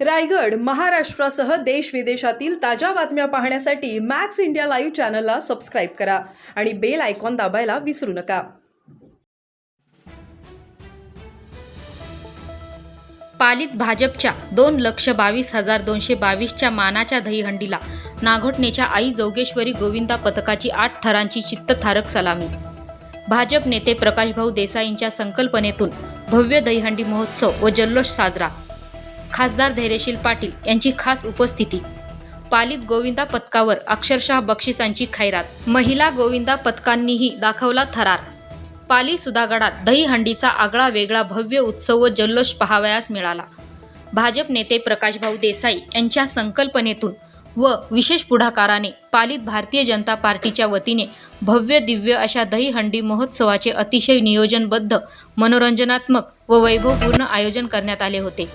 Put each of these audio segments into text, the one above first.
रायगड महाराष्ट्रासह देश विदेशातील ताज्या बातम्या पाहण्यासाठी मॅक्स इंडिया लाईव्ह चॅनलला सबस्क्राईब करा आणि बेल आयकॉन दाबायला विसरू नका. पालित भाजपच्या दोन लक्ष बावीस हजार दोनशे बावीसच्या मानाच्या दहीहंडीला नाघोटनेच्या आई जोगेश्वरी गोविंदा पथकाची आठ थरांची चित्तथारक सलामी. भाजप नेते प्रकाशभाऊ देसाईंच्या संकल्पनेतून भव्य दहीहंडी महोत्सव व जल्लोष साजरा. खासदार धैर्यशील पाटील यांची खास उपस्थिती. पालित गोविंदा पथकावर अक्षरशः बक्षिसांची खैरात. महिला गोविंदा पथकांनीही दाखवला थरार. पाली सुधागडात दहीहंडीचा आगळा वेगळा भव्य उत्सव व जल्लोष पहावयास मिळाला. भाजप नेते प्रकाशभाऊ देसाई यांच्या संकल्पनेतून व विशेष पुढाकाराने पालित भारतीय जनता पार्टीच्या वतीने भव्य दिव्य अशा दहीहंडी महोत्सवाचे अतिशय नियोजनबद्ध मनोरंजनात्मक व वैभवपूर्ण आयोजन करण्यात आले होते.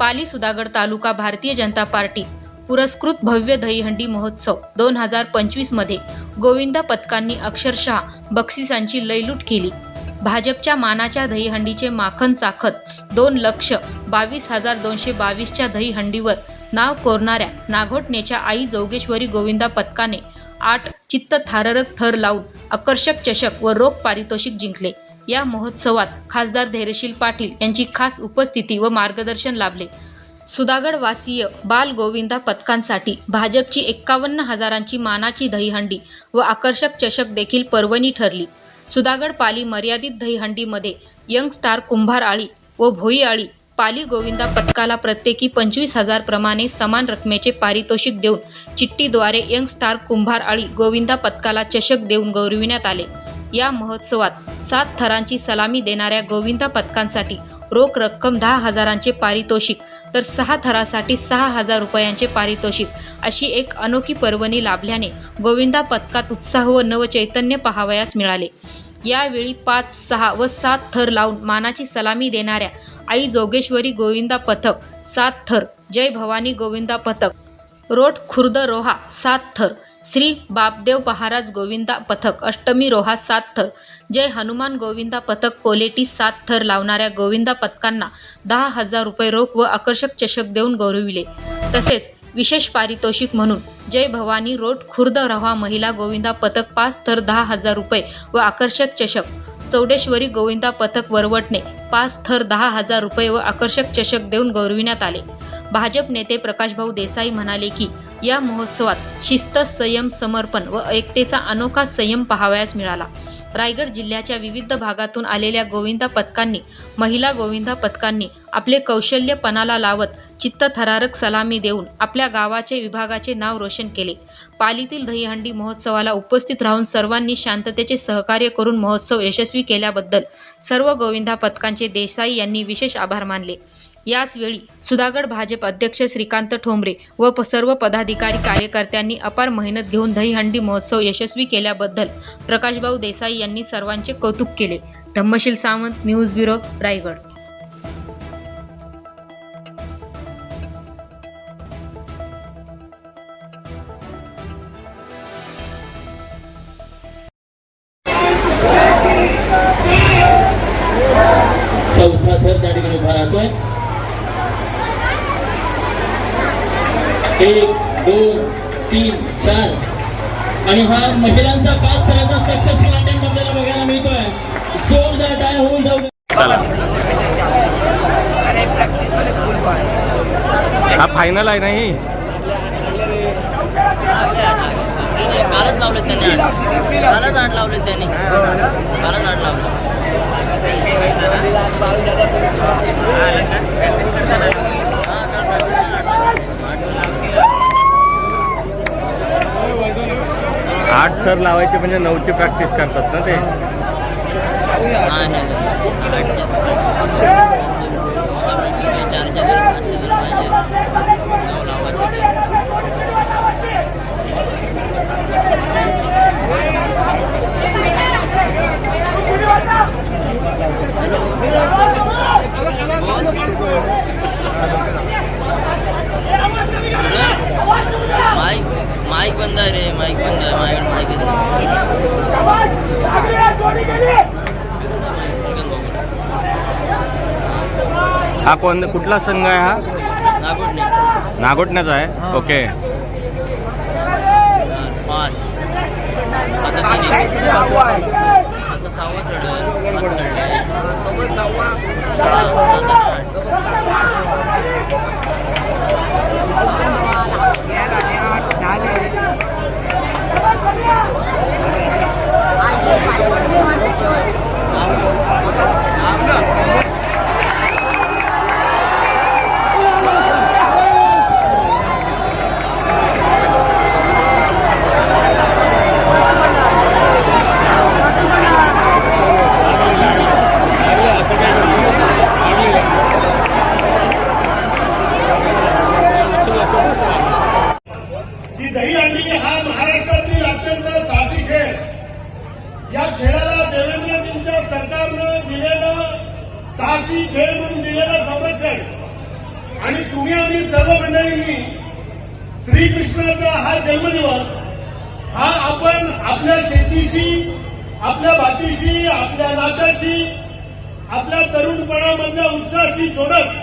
पाली सुधागड तालुका भारतीय जनता पार्टी. पुरस्कृत भव्य दहीहंडी महोत्सव दोन हजार पंचवीसमध्ये गोविंदा पथकांनी अक्षरशः बक्षिसांची लयलूट केली. भाजपच्या मानाच्या दहीहंडीचे माखन चाखत दोन लक्ष बावीस हजार दोनशे बावीसच्या दहीहंडीवर नाव कोरणाऱ्या नाघोटनेच्या आई जोगेश्वरी गोविंदा पथकाने आठ चित्तथारक थर लावून आकर्षक चषक व रोख पारितोषिक जिंकले. या महोत्सवात खासदार धैर्यशील पाटील यांची खास उपस्थिती व मार्गदर्शन लाभले. सुधागडवासीय बाल गोविंदा पथकांसाठी भाजपची एक्कावन्न हजारांची मानाची दहीहंडी व आकर्षक चषक देखील पर्वणी ठरली. सुधागड पाली मर्यादित दहीहंडीमध्ये यंग स्टार कुंभार आळी व भोई आळी पाली गोविंदा पथकाला प्रत्येकी पंचवीस हजार प्रमाणे समान रकमेचे पारितोषिक देऊन चिठ्ठीद्वारे यंग स्टार कुंभार आळी गोविंदा पथकाला चषक देऊन गौरविण्यात आले. या महोत्सवात सात थरांची सलामी देणाऱ्या गोविंदा पथकांसाठी रोख रक्कम दहा हजारांचे पारितोषिक तर सहा थरासाठी सहा हजार रुपयांचे पारितोषिक अशी एक अनोखी पर्वणी लाभल्याने गोविंदा पथकात उत्साह व नवचैतन्य पाहावयास मिळाले. यावेळी पाच सहा व सात थर लावून मानाची सलामी देणाऱ्या आई जोगेश्वरी गोविंदा पथक सात थर जय भवानी गोविंदा पथक रोट खुर्द रोहा सात थर श्री बापदेव महाराज गोविंदा पथक अष्टमी रोहा सात थर जय हनुमान गोविंदा पथक कोलेटी सात थर लावणाऱ्या गोविंदा पथकांना दहा हजार रुपये रोख व आकर्षक चषक देऊन गौरविले. तसेच विशेष पारितोषिक म्हणून जय भवानी रोड खुर्द रहा महिला गोविंदा पथक पाच थर दहा हजार रुपये व आकर्षक चषक चौडेश्वरी गोविंदा पथक वरवटणे पाच थर दहा हजार रुपये व आकर्षक चषक देऊन गौरविण्यात आले. भाजप नेते प्रकाशभाऊ देसाई म्हणाले की या महोत्सवात शिस्त संयम समर्पण व एकतेचा अनोखा संयम पाहावयास मिळाला. रायगड जिल्ह्याच्या विविध भागातून आलेल्या गोविंदा पथकांनी महिला गोविंदा पथकांनी आपले कौशल्य पणाला लावत चित्तथरारक सलामी देऊन आपल्या गावाचे विभागाचे नाव रोशन केले. पालीतील दहीहंडी महोत्सवाला उपस्थित राहून सर्वांनी शांततेचे सहकार्य करून महोत्सव यशस्वी केल्याबद्दल सर्व गोविंदा पथकांचे देसाई यांनी विशेष आभार मानले. याचवेळी सुधागड भाजप अध्यक्ष श्रीकांत ठोंबरे व प- सर्व पदाधिकारी कार्यकर्त्यांनी अपार मेहनत घेऊन दहीहंडी महोत्सव यशस्वी केल्याबद्दल प्रकाशभाऊ देसाई यांनी सर्वांचे कौतुक केले. Dhammasheel Sawant news bureau Raigad. एक दोन तीन चार. आणि हा महिलांचा पाच सराचा सक्सेसफुल अटेम्प्ट आपल्याला बघायला मिळतोय. जोरदार काय होऊन जाऊ दे. हा फायनल आहे नाही. कालच लावले त्यांनी कालच आठ लावले त्यांनी कालच आठ लावले आठ थर लावायचे म्हणजे नऊची प्रॅक्टिस करतात ना ते. नाही माईक माईक बंद आहे रे माईक बंद आहे माझ्याकडे माईक आहे हा कोण कुठला संघ आहे हा? नागोटण्याचा. आहे? ओके. पाच आता तीन आता सहावा चढल पाच चढले सहा, सात, आठ. की दहीहंडी हा महाराष्ट्रातील अत्यंत साहसी खेळ या खेळाला देवेंद्रजींच्या सरकारनं दिलेलं साहसी खेळ म्हणून दिलेलं संरक्षण. आणि तुम्ही आम्ही सर्व मंडळींनी श्रीकृष्णाचा हा जन्मदिवस हा आपण आपल्या शेतीशी आपल्या भातीशी आपल्या नात्याशी आपल्या तरुणपणामधल्या उत्साहाशी जोडत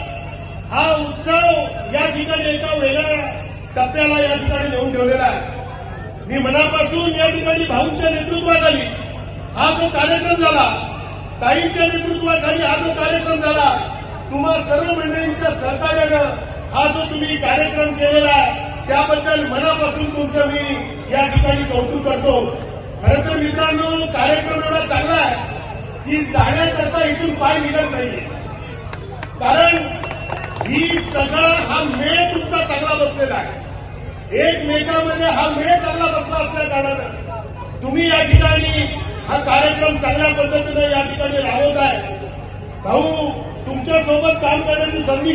हा उत्सव या ठिकाणी एका वेगळ्या टप्प्याला या ठिकाणी नेऊन ठेवलेला आहे. मी मनापासून या ठिकाणी भाऊंच्या नेतृत्वाखाली हा जो कार्यक्रम झाला ताईच्या नेतृत्वाखाली हा जो कार्यक्रम झाला तुम्हा सर्व मंडळींच्या सहकार्यानं हा जो तुम्ही कार्यक्रम केलेला आहे त्याबद्दल मनापासून तुमचं मी या ठिकाणी कौतुक करतो. खरं तर मित्रांनो कार्यक्रम एवढा चांगला आहे की जाण्याकरता इथून पाय निघत नाहीये. कारण ही सगळा हा मेळ तुमचा चांगला बसलेला आहे. एकमेकामध्ये हा मेळ चांगला बसला असल्या कारणानं तुम्ही या ठिकाणी हा कार्यक्रम चांगल्या पद्धतीने या ठिकाणी राबवत आहे. भाऊ तुमच्यासोबत काम करण्याची संधी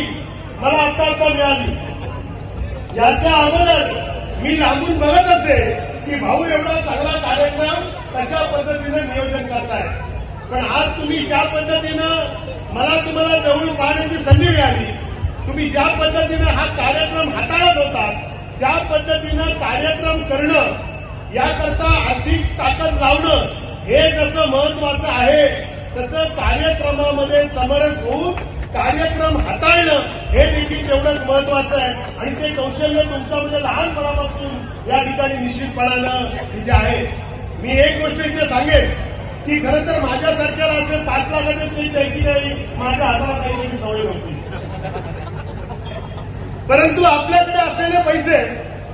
मला आता आता मिळाली. याच्या अगोदर मी लागून बघत असे की भाऊ एवढा चांगला कार्यक्रम कशा पद्धतीनं नियोजन करताय. पण आज तुम्ही ज्या पद्धतीनं मला तुम्हाला जवळून पाहण्याची संधी मिळाली तुम्ही ज्या पद्धतीनं हा कार्यक्रम हाताळत होता त्या पद्धतीनं कार्यक्रम करणं याकरता आर्थिक ताकद लावणं हे जसं महत्वाचं आहे तसं कार्यक्रमामध्ये समरस होऊन कार्यक्रम हाताळणं हे देखील तेवढंच महत्वाचं आहे. आणि ते कौशल्य तुमच्यामध्ये लहानपणापासून या ठिकाणी निश्चितपणानं तिथे आहे. मी एक गोष्ट इथे सांगेन की खरं तर माझ्यासारख्याला असं पाच लाखाचं चेक द्यायची काही माझ्या हातात काही सवय नव्हती. परंतु आपल्याकडे असलेले पैसे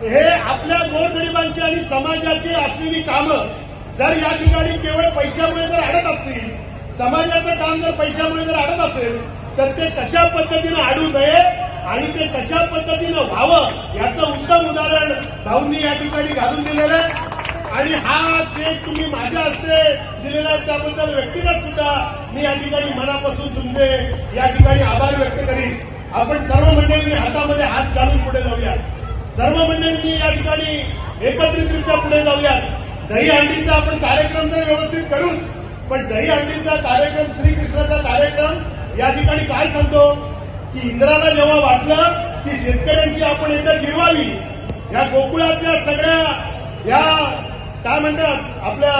हे आपल्या गोरगरिबांची आणि समाजाची असलेली कामं जर या ठिकाणी केवळ पैशामुळे जर अडत असतील समाजाचं काम जर पैशामुळे जर अडत असेल तर ते कशा पद्धतीनं अडू नये आणि ते कशा पद्धतीनं व्हावं याचं उत्तम उदाहरण भाऊंनी या ठिकाणी घालून दिलेलं आहे. आणि हा चेक तुम्ही माझ्या हस्ते दिलेला आहे त्याबद्दल व्यक्तिगत सुद्धा मी या ठिकाणी मनापासून तुमचे या ठिकाणी आभार व्यक्त करीन. आपण सर्व मंडळींनी हातामध्ये हात घालून पुढे जाऊया सर्व मंडळींनी या ठिकाणी एकत्रितरित्या पुढे जाऊयात. दहीहंडीचा आपण कार्यक्रम तर व्यवस्थित करूच पण दहीहंडीचा कार्यक्रम श्रीकृष्णाचा कार्यक्रम या ठिकाणी काय सांगतो? की इंद्राला जेव्हा वाटलं की शेतकऱ्यांची आपण एकदा जिरवावी या गोकुळातल्या सगळ्या या काय म्हणतात आपल्या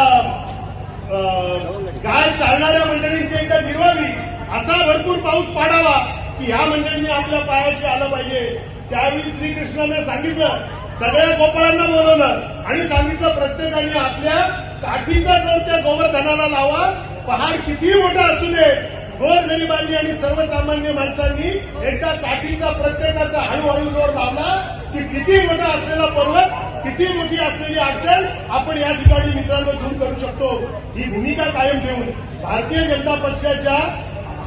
गाय चालणाऱ्या मंडळींची एकदा जिरवावी असा भरपूर पाऊस पाडावा की ह्या मंडळींनी आपल्या पायाशी आलं पाहिजे. त्यावेळी श्रीकृष्णाने सांगितलं सगळ्या गोपाळांना बोलवलं. आणि सांगितलं प्रत्येकाने आपल्या काठीचा जाऊन त्या गोवर्धनाला लावा. पहाड कितीही मोठा असू दे गोर गरिबांनी आणि सर्वसामान्य माणसांनी एकदा काठीचा प्रत्येकाचा हळूहळू जोर लावला की किती मोठा असलेला पर्वत किती मोठी असलेली अडचण आपण या ठिकाणी मित्रांनो दूर करू शकतो. ही भूमिका कायम ठेवून भारतीय जनता पक्षाच्या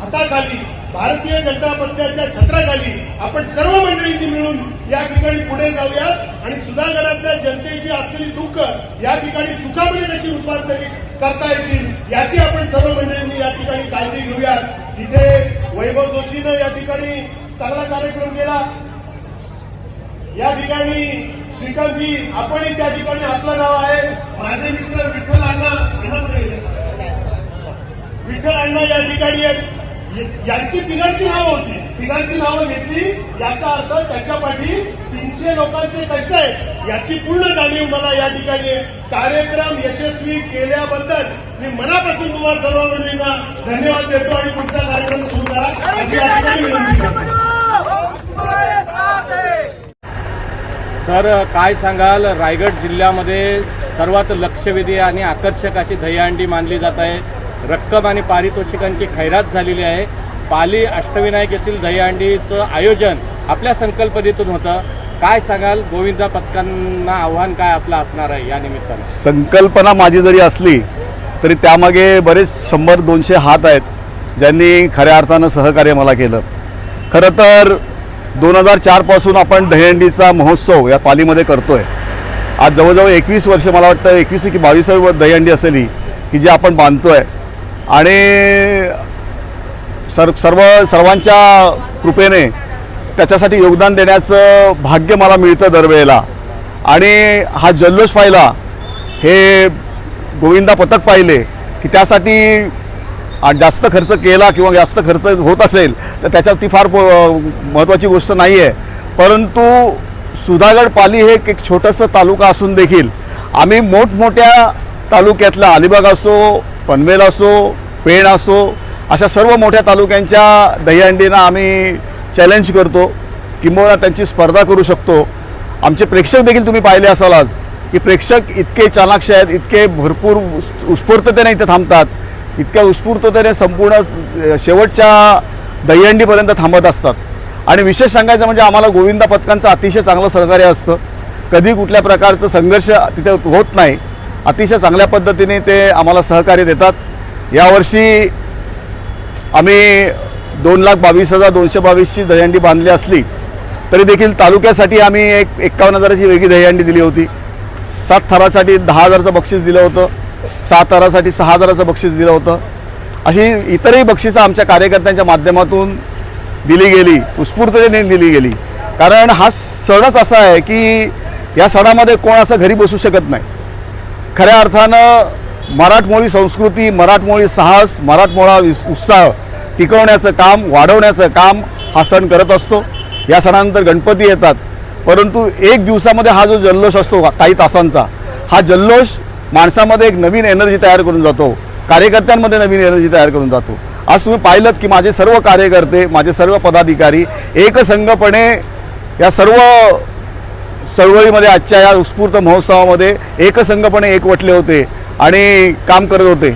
हाताखाली भारतीय जनता पक्षाच्या छत्राखाली आपण सर्व मंडळींनी मिळून या ठिकाणी पुढे जाऊयात. आणि सुधागडातल्या जनतेची असलेली दुःख या ठिकाणी सुखामध्ये कशी रूपांतरित करता येतील याची आपण सर्व मंडळींनी या ठिकाणी काळजी घेऊयात. इथे वैभव जोशीनं या ठिकाणी चांगला कार्यक्रम केला. या ठिकाणी श्रीकांतजी आपणही त्या ठिकाणी आपलं गाव आहे. माझे मित्र विठ्ठल अण्णा विठ्ठल अण्णा या ठिकाणी आहेत. यांची तिघांची नावं होती. तिघांची नावं घेतली. याचा अर्थ त्याच्या पाठी तीनशे लोकांचे कष्ट आहेत. याची पूर्ण जाणीव मला या ठिकाणी. कार्यक्रम यशस्वी केल्याबद्दल मी मनापासून तुम्हाला सर्व मंडळींना धन्यवाद देतो आणि पुढचा कार्यक्रम सुरू करा. अशी या ठिकाणी विनंती करतो तर काय सांगाल? रायगड जिल्ह्यामध्ये सर्वात लक्षवेधी आणि आकर्षक अशी दहीहंडी मानली जात आहे. रक्कम आणि पारितोषिकांची खैरात झालेली आहे. पाली अष्टविनायक येथील दहीहंडीचं आयोजन आपल्या संकल्पनेतून होतं. काय सांगाल? गोविंदा पथकांना आव्हान काय आपलं असणार आहे या निमित्तानं? संकल्पना माझी जरी असली तरी त्यामागे बरेच शंभर दोनशे हात आहेत ज्यांनी खऱ्या अर्थानं सहकार्य मला केलं. खरं तर दोन हजार चारपासून आपण दहीहंडीचा महोत्सव या पालीमध्ये करतो आहे आज जवळजवळ एकवीस वर्ष मला वाटतं एकवीस की बावीसावी दहीहंडी असेल ही की जी आपण बांधतो आहे आणि सर सर्व सर्वांच्या कृपेने त्याच्यासाठी योगदान देण्याचं भाग्य मला मिळतं दरवेळेला. आणि हा जल्लोष पाहिला हे गोविंदा पथक पाहिले की त्यासाठी जास्त खर्च केला किंवा जास्त खर्च होत असेल तर त्याच्यात ती फार महत्त्वाची गोष्ट नाही आहे परंतु सुधागड पाली हे एक एक छोटंसं तालुका असून देखील आम्ही मोठमोठ्या तालुक्यातला अलिबाग असो पनवेल असो पेण असो अशा सर्व मोठ्या तालुक्यांच्या दहीहंडींना आम्ही चॅलेंज करतो किंबहुना त्यांची स्पर्धा करू शकतो. आमचे प्रेक्षक देखील तुम्ही पाहिले असाल आज की प्रेक्षक इतके चाणाक्ष आहेत इतके भरपूर उत्स्फूर्ततेने इथे थांबतात इतक्या उत्स्फूर्ततेने संपूर्ण शेवटच्या दहीहंडीपर्यंत थांबत असतात. आणि विशेष सांगायचं म्हणजे आम्हाला गोविंदा पथकांचं अतिशय चांगलं सहकार्य असतं. कधी कुठल्या प्रकारचं संघर्ष तिथे होत नाही. अतिशय चांगल्या पद्धतीने ते आम्हाला सहकार्य देतात. यावर्षी आम्ही दोन लाख बावीस हजार दोनशे बावीसची दहीहंडी बांधली असली तरी देखील तालुक्यासाठी आम्ही एक एक्कावन्न हजाराची वेगळी दहीहंडी दिली होती. सात थरासाठी दहा हजारचं बक्षीस दिलं होतं. सात थरासाठी सहा हजाराचं बक्षीस दिलं होतं. अशी इतरही बक्षिसं आमच्या कार्यकर्त्यांच्या माध्यमातून दिली गेली उत्स्फूर्ततेने दिली गेली. कारण हा सणच असा आहे की या सणामध्ये कोण असं घरी बसू शकत नाही. खऱ्या अर्थानं मराठमोळी संस्कृती मराठमोळी साहस मराठमोळा उत्साह टिकवण्याचं काम वाढवण्याचं काम हा सण करत असतो. या सणानंतर गणपती येतात. परंतु एक दिवसामध्ये हा जो जल्लोष असतो काही तासांचा हा जल्लोष माणसामध्ये एक नवीन एनर्जी तयार करून जातो. कार्यकर्त्यांमध्ये नवीन एनर्जी तयार करून जातो. आज तुम्ही पाहिलं की माझे सर्व कार्यकर्ते माझे सर्व पदाधिकारी एकसंघपणे या सर्व चळवळीमध्ये आजच्या या उत्स्फूर्त महोत्सवामध्ये एकसंघपणे एकवटले होते. आणि काम करत होते.